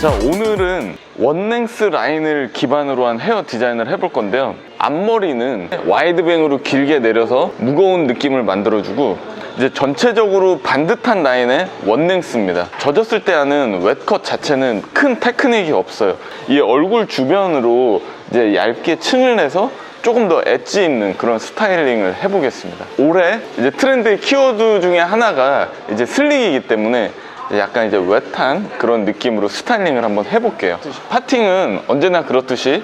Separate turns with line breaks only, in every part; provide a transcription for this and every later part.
자 오늘은 원랭스 라인을 기반으로 한 헤어 디자인을 해볼 건데요. 앞머리는 와이드뱅으로 길게 내려서 무거운 느낌을 만들어주고 이제 전체적으로 반듯한 라인의 원랭스입니다. 젖었을 때 하는 웻컷 자체는 큰 테크닉이 없어요. 이 얼굴 주변으로 이제 얇게 층을 내서 조금 더 엣지 있는 그런 스타일링을 해보겠습니다. 올해 이제 트렌드의 키워드 중에 하나가 이제 슬릭이기 때문에 약간 이제 웻한 그런 느낌으로 스타일링을 한번 해볼게요. 파팅은 언제나 그렇듯이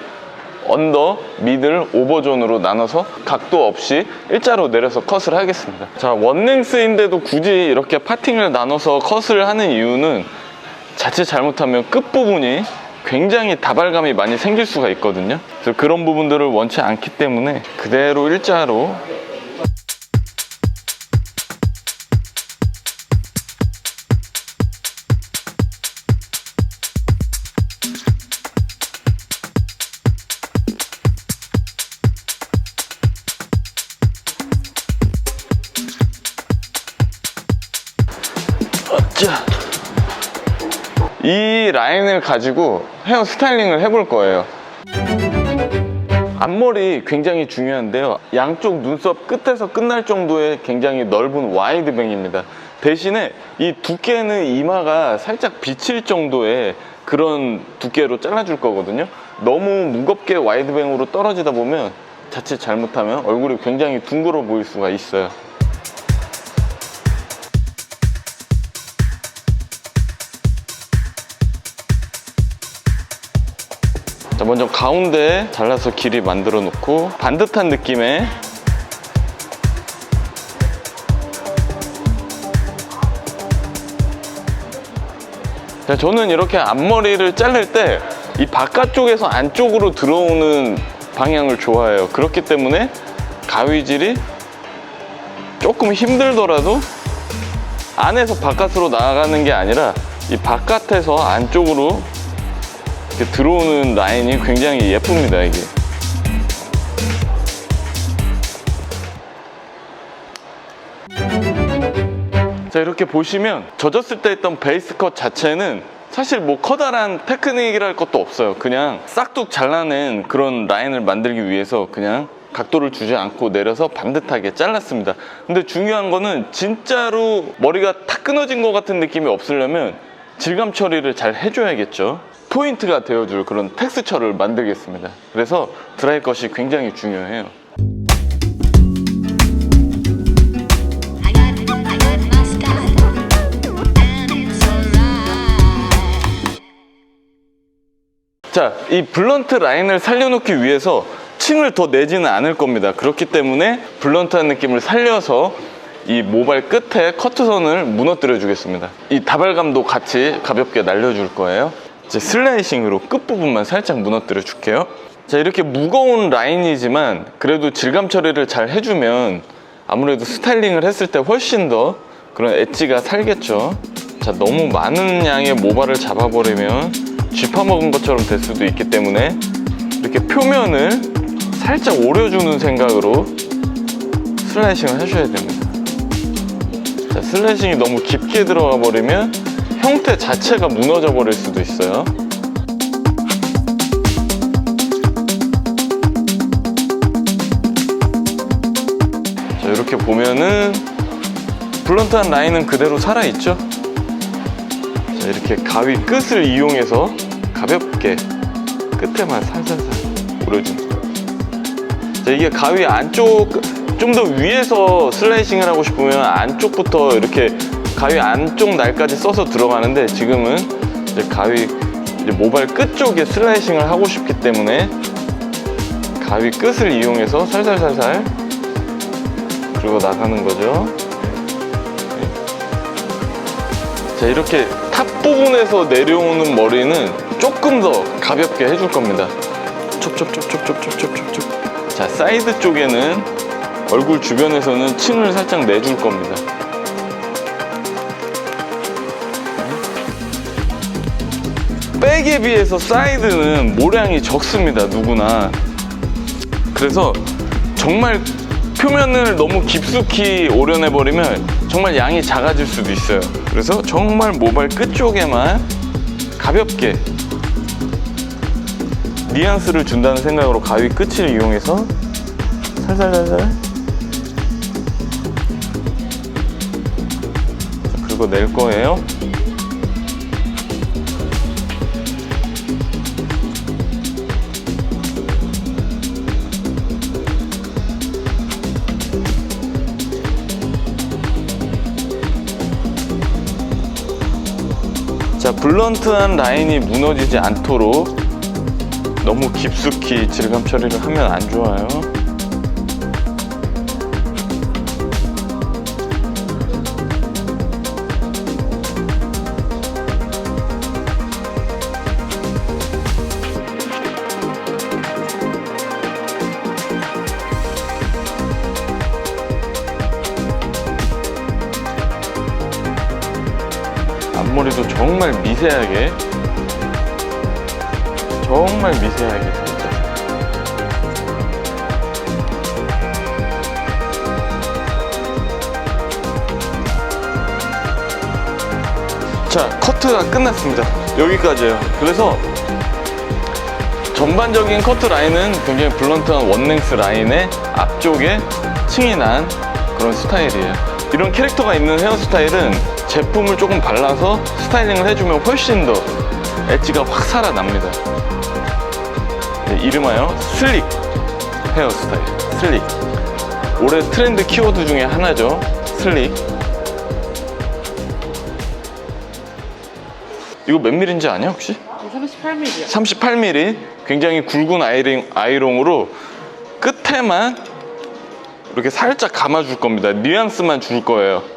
언더, 미들, 오버존으로 나눠서 각도 없이 일자로 내려서 컷을 하겠습니다. 자 원랭스인데도 굳이 이렇게 파팅을 나눠서 컷을 하는 이유는 자칫 잘못하면 끝부분이 굉장히 다발감이 많이 생길 수가 있거든요. 그래서 그런 부분들을 원치 않기 때문에 그대로 일자로 자. 이 라인을 가지고 헤어 스타일링을 해볼 거예요. 앞머리 굉장히 중요한데요. 양쪽 눈썹 끝에서 끝날 정도의 굉장히 넓은 와이드뱅입니다. 대신에 이 두께는 이마가 살짝 비칠 정도의 그런 두께로 잘라줄 거거든요. 너무 무겁게 와이드뱅으로 떨어지다 보면 자칫 잘못하면 얼굴이 굉장히 둥그러 보일 수가 있어요. 자, 먼저 가운데 잘라서 길이 만들어 놓고 반듯한 느낌의 자, 저는 이렇게 앞머리를 자를 때 이 바깥쪽에서 안쪽으로 들어오는 방향을 좋아해요. 그렇기 때문에 가위질이 조금 힘들더라도 안에서 바깥으로 나가는 게 아니라 이 바깥에서 안쪽으로 들어오는 라인이 굉장히 예쁩니다, 이게. 자, 이렇게 보시면 젖었을 때 했던 베이스 컷 자체는 사실 뭐 커다란 테크닉이랄 것도 없어요. 그냥 싹둑 잘라낸 그런 라인을 만들기 위해서 그냥 각도를 주지 않고 내려서 반듯하게 잘랐습니다. 근데 중요한 거는 진짜로 머리가 탁 끊어진 것 같은 느낌이 없으려면 질감 처리를 잘 해줘야겠죠. 포인트가 되어줄 그런 텍스처를 만들겠습니다. 그래서 드라이 컷이 굉장히 중요해요. 자, 이 블런트 라인을 살려놓기 위해서 층을 더 내지는 않을 겁니다. 그렇기 때문에 블런트한 느낌을 살려서 이 모발 끝에 커트선을 무너뜨려 주겠습니다. 이 다발감도 같이 가볍게 날려줄 거예요. 이제 슬라이싱으로 끝부분만 살짝 무너뜨려 줄게요. 자, 이렇게 무거운 라인이지만 그래도 질감 처리를 잘 해주면 아무래도 스타일링을 했을 때 훨씬 더 그런 엣지가 살겠죠. 자, 너무 많은 양의 모발을 잡아버리면 쥐파먹은 것처럼 될 수도 있기 때문에 이렇게 표면을 살짝 오려주는 생각으로 슬라이싱을 해줘야 됩니다. 자, 슬라이싱이 너무 깊게 들어가 버리면 형태 자체가 무너져 버릴 수도 있어요. 자, 이렇게 보면은 블런트한 라인은 그대로 살아있죠? 자, 이렇게 가위 끝을 이용해서 가볍게 끝에만 살살살 오려주는 자, 이게 가위 안쪽 좀 더 위에서 슬라이싱을 하고 싶으면 안쪽부터 이렇게 가위 안쪽 날까지 써서 들어가는데 지금은 이제 가위 이제 모발 끝 쪽에 슬라이싱을 하고 싶기 때문에 가위 끝을 이용해서 살살살살 그리고 나가는 거죠. 자 이렇게 탑 부분에서 내려오는 머리는 조금 더 가볍게 해줄 겁니다. 촉촉촉촉촉촉촉촉촉. 자 사이드 쪽에는 얼굴 주변에서는 층을 살짝 내줄 겁니다. 백에 비해서 사이드는 모량이 적습니다. 누구나. 그래서 정말 표면을 너무 깊숙이 오려내버리면 정말 양이 작아질 수도 있어요. 그래서 정말 모발 끝쪽에만 가볍게 뉘앙스를 준다는 생각으로 가위 끝을 이용해서 살살살살 자, 긁어낼 거예요. 자, 블런트한 라인이 무너지지 않도록 너무 깊숙이 질감 처리를 하면 안 좋아요. 앞머리도 정말 미세하게 정말 미세하게 살짝 자 커트가 끝났습니다. 여기까지예요. 그래서 전반적인 커트 라인은 굉장히 블런트한 원랭스 라인의 앞쪽에 층이 난 그런 스타일이에요. 이런 캐릭터가 있는 헤어스타일은 제품을 조금 발라서 스타일링을 해주면 훨씬 더 엣지가 확 살아납니다. 네, 이름하여 슬릭 헤어스타일. 슬릭. 올해 트렌드 키워드 중에 하나죠. 슬릭. 이거 몇 밀인지 아냐 혹시?
38mm요.
38mm 굉장히 굵은 아이링, 아이롱으로 끝에만 이렇게 살짝 감아줄 겁니다. 뉘앙스만 줄 거예요.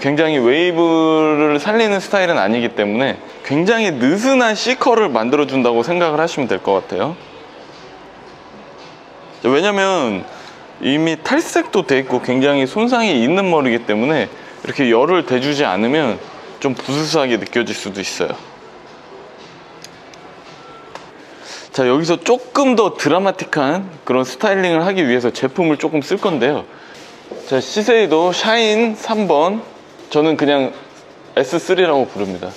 굉장히 웨이브를 살리는 스타일은 아니기 때문에 굉장히 느슨한 C컬을 만들어준다고 생각을 하시면 될 것 같아요. 왜냐면 이미 탈색도 돼 있고 굉장히 손상이 있는 머리이기 때문에 이렇게 열을 대주지 않으면 좀 부스스하게 느껴질 수도 있어요. 자 여기서 조금 더 드라마틱한 그런 스타일링을 하기 위해서 제품을 조금 쓸 건데요 자 시세이도 샤인 3번 저는 그냥 S3라고 부릅니다.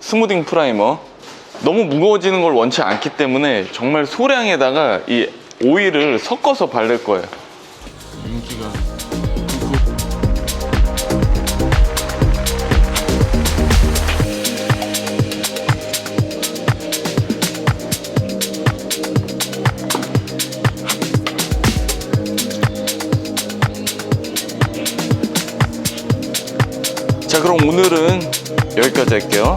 스무딩 프라이머. 너무 무거워지는 걸 원치 않기 때문에 정말 소량에다가 이 오일을 섞어서 바를 거예요. 윤기가 자 그럼 오늘은 여기까지 할게요